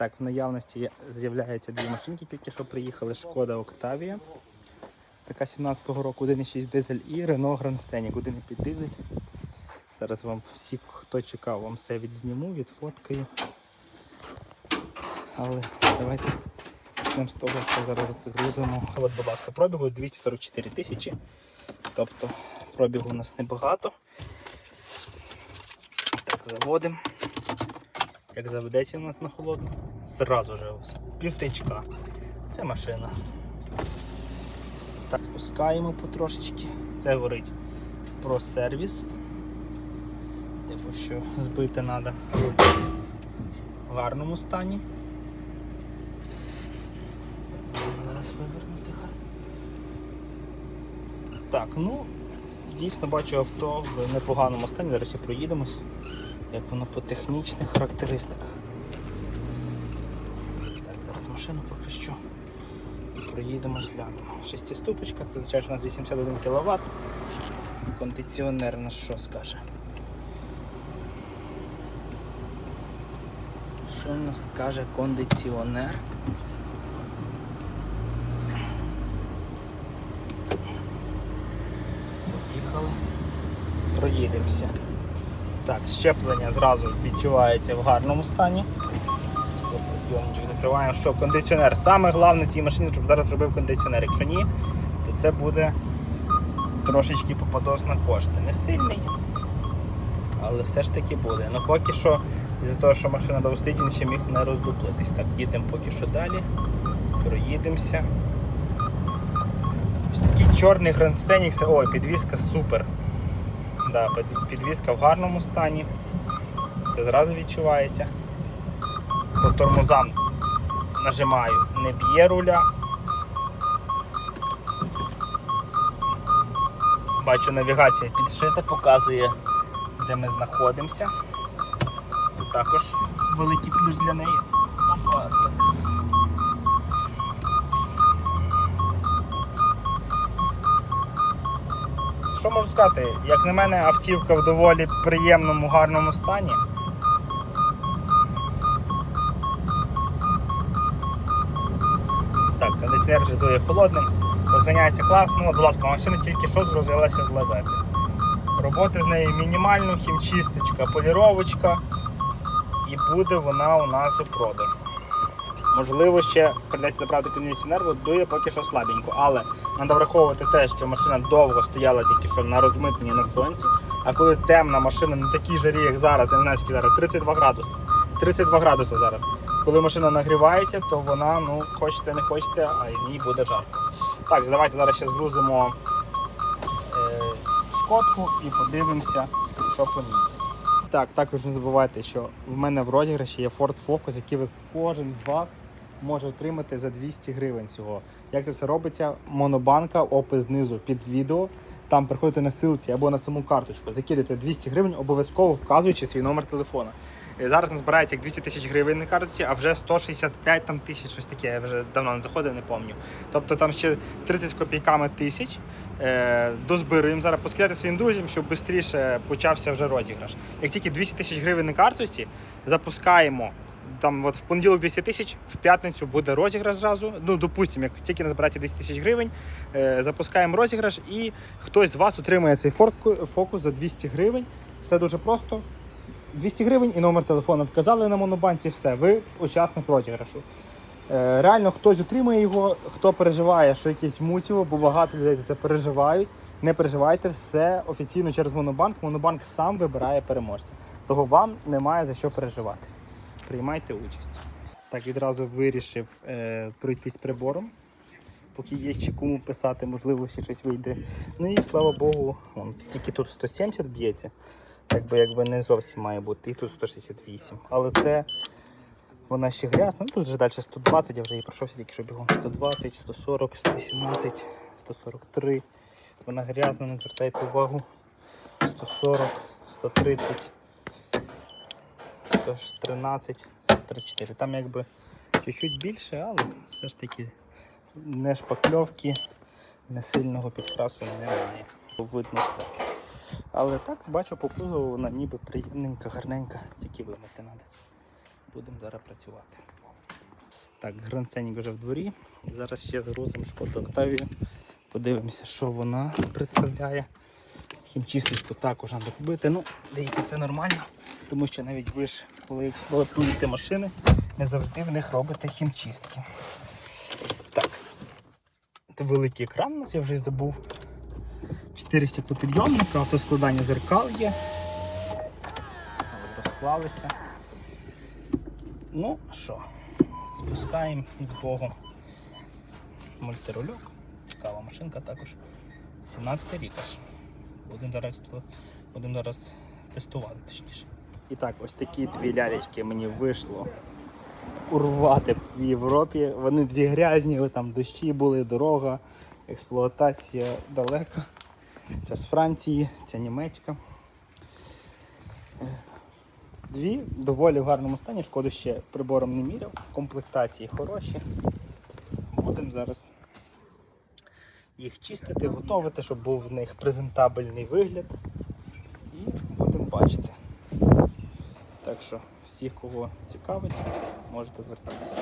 Так, в наявності з'являються дві машинки, тільки що приїхали. Шкода Октавія. Така 17-го року 1,6 дизель і Renault Grand Scenic 1,5 дизель. Зараз вам всі, хто чекав, вам все відзніму, відфоткаю. Але давайте почнемо з того, що зараз загрузимо. От, будь ласка, пробігу 244 тисячі. Тобто пробігу у нас небагато. Так, заводимо. Як заведеться у нас на холодну, зразу же півтичка. Це машина. Так, спускаємо потрошечки. Це говорить про сервіс. Типу, що збити треба в гарному стані. Зараз вивернути. Так, ну, дійсно бачу авто в непоганому стані. Зараз ще проїдемось, як воно по технічних характеристиках. Так, зараз машину пропущу. Проїдемось, глянемо. Шестиступочка, це звичайно у нас 81 кВт. Кондиціонер на що скаже? Що в нас скаже кондиціонер? Поїхали. Проїдемося. Так, щеплення зразу відчувається в гарному стані. Закриваємо. Що кондиціонер? Саме головне в цій машині, щоб зараз зробив кондиціонер. Якщо ні, то це буде трошечки попадос на кошти. Не сильний, але все ж таки буде. Ну поки що, із-за того, що машина довгостоїть, він ще міг не роздуплитись. Так, їдемо поки що далі. Проїдемося. Ось такий чорний Grand Scenic, ой, підвізка супер. Да, під- підвізка в гарному стані. Це зразу відчувається. По тормозам нажимаю, не б'є руля. Бачу, навігація підшита, показує, де ми знаходимося. Це також великий плюс для неї. Опа, Що можу сказати? Як на мене, автівка в доволі приємному, гарному стані. Так, кондиціонер вже дує холодним, розганяється класно. Ну, будь ласка, машина тільки що згрузилася з левети. Роботи з нею мінімально, хімчисточка, поліровочка. І буде вона у нас у продажу. Можливо, ще прийдеться забрати кондиціонер, бо дує поки що слабенько. Але треба враховувати те, що машина довго стояла тільки що на розмитненні на сонці. А коли темна машина на такій жарі, як зараз, я не знаю, скільки зараз 32 градуси. 32 градуси зараз. Коли машина нагрівається, то вона, ну, хочете, не хочете, а в ній буде жарко. Так, давайте зараз ще згрузимо е, шкодку і подивимося, що по ній. Так, також не забувайте, що в мене в розіграші є Ford Focus, який ви кожен з вас може отримати за 200 гривень цього. Як це все робиться? Монобанка, опис знизу під відео. Там приходите на силці або на саму карточку, закидуєте 200 гривень, обов'язково вказуючи свій номер телефона. Зараз назбирається як 200 тисяч гривень на картці, а вже 165 там тисяч, щось таке. Я вже давно не заходив, не пам'ятаю. Тобто там ще 30 з копійками тисяч. Е, дозберемо зараз, поскидати своїм друзям, щоб швидше почався вже розіграш. Як тільки 200 тисяч гривень на карточці, запускаємо. Там от в понеділок 200 тисяч, в п'ятницю буде розіграш зразу. Ну, допустимо, як тільки назбирається 200 тисяч гривень, е, запускаємо розіграш і хтось з вас отримає цей фокус за 200 гривень. Все дуже просто. 200 гривень і номер телефону вказали на монобанці, все, ви учасник розіграшу. Е, Реально хтось отримує його, хто переживає, що якесь мутіво, бо багато людей за це переживають. Не переживайте, все офіційно через Монобанк. Монобанк сам вибирає переможця. Того вам немає за що переживати. Приймайте участь. Так, відразу вирішив е, пройтись прибором. Поки є ще кому писати, можливо, ще щось вийде. Ну і слава Богу, вон, тільки тут 170 б'ється. Так би якби не зовсім має бути. І тут 168. Але це вона ще грязна. Ну, тут вже далі 120, я вже її пройшовся тільки що бігом 120, 140, 118, 143. Вона грязна, не звертайте увагу. 140, 130, 113, 134. Там якби чуть-чуть більше, але все ж таки не шпакльовки, не сильного підкрасу немає. Видно все. Але так, бачу по кузову вона ніби приємненька, гарненька, тільки вимити треба. Будемо зараз працювати. Так, гранценік вже в дворі. Зараз ще загрузимо шкоду Октавію. Подивимося, що вона представляє. Хімчисточку також треба купити. Ну, дивіться, це нормально, тому що навіть ви ж, коли експлуатуєте машини, не завжди в них робите хімчистки. Так. Це великий екран у нас, я вже забув. 4 стеклопідйомника, автоскладання зеркал є. Розклалися. Ну що, спускаємо з Богом мультирольок. Цікава машинка також. 17 рік аж. Будемо зараз, будемо зараз тестувати, точніше. І так, ось такі дві лялечки мені вийшло урвати в Європі. Вони дві грязні, там дощі були, дорога, експлуатація далека. Ця з Франції, ця німецька. Дві доволі в гарному стані, шкоду ще прибором не міряв. Комплектації хороші. Будемо зараз їх чистити, готувати, щоб був в них презентабельний вигляд. І будемо бачити. Так що всіх, кого цікавить, можете звертатися.